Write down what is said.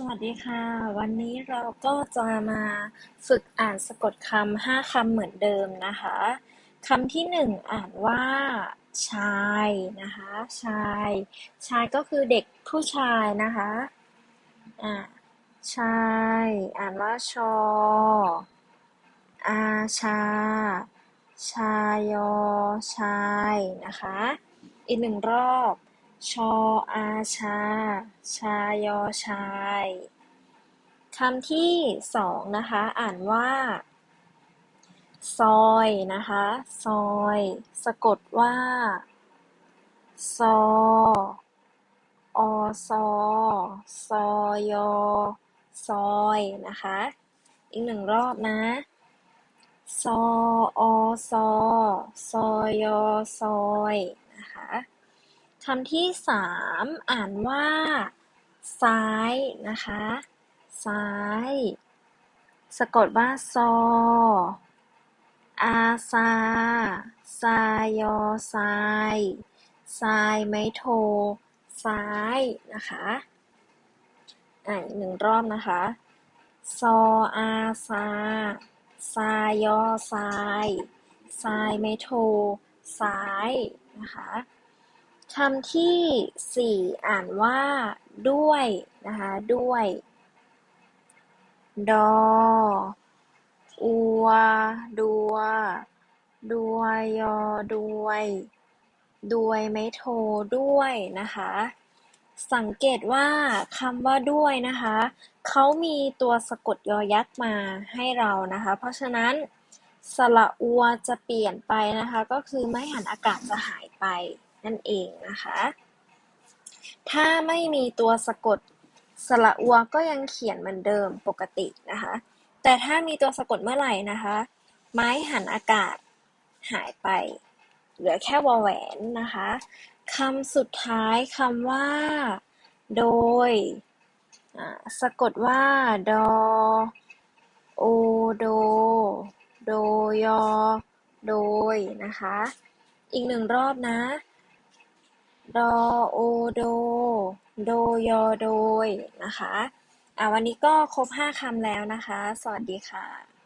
สวัสดีค่ะ วันนี้เราก็จะมาฝึกอ่านสะกดคำห้าคำเหมือนเดิมนะคะคำที่หนึ่งอ่านว่า ชายนะคะ ชาย ชายก็คือเด็กผู้ชายนะคะอ่าชาย อ่านว่าชออาชา ชายอชายนะคะ อีกหนึ่งรอบ ชออาชา ชายอชาย คำที่สองนะคะ อ่านว่า ซอยนะคะ ซอย สะกดว่า ซอ อซอ ซอยอ ซอยนะคะ อีกหนึ่งรอบนะ ซอ อซอ ซอยอ ซอยนะคะ คำที่สามอ่านว่า ซ้ายนะคะ ซ้าย สะกดว่า ซอ อาซาซายอซายซายไม่โท ซ้ายนะคะอ่าอีกหนึ่งรอบนะคะ ซออาซาซายอซายซายไม่โท ซ้ายนะคะ คำที่สี่อ่านว่า ด้วย นะคะ ด้วย ดอ อัว ดัว ดัวยอด้วย ด้วยไม่โท ด้วยนะคะ สังเกตว่าคำว่าด้วยนะคะ เขามีตัวสะกดยอยักษ์มาให้เรานะคะ เพราะฉะนั้นสระอัวจะเปลี่ยนไปนะคะ ก็คือไม่หันอากาศจะหายไป นั่นเองนะคะ ถ้าไม่มีตัวสะกดสระอัวก็ยังเขียนเหมือนเดิมปกตินะคะ แต่ถ้ามีตัวสะกดเมื่อไหร่นะคะ ไม้หันอากาศหายไป เหลือแค่วอแหวนนะคะคำสุดท้ายคำว่า โดย สะกดว่า ดอ โอ โด โดยอ โดยนะคะ อีกหนึ่งรอบนะ ดอ โอ โด โด ยอ โดย นะคะ อ่า วันนี้ก็ครบห้าคำแล้วนะคะ สวัสดีค่ะ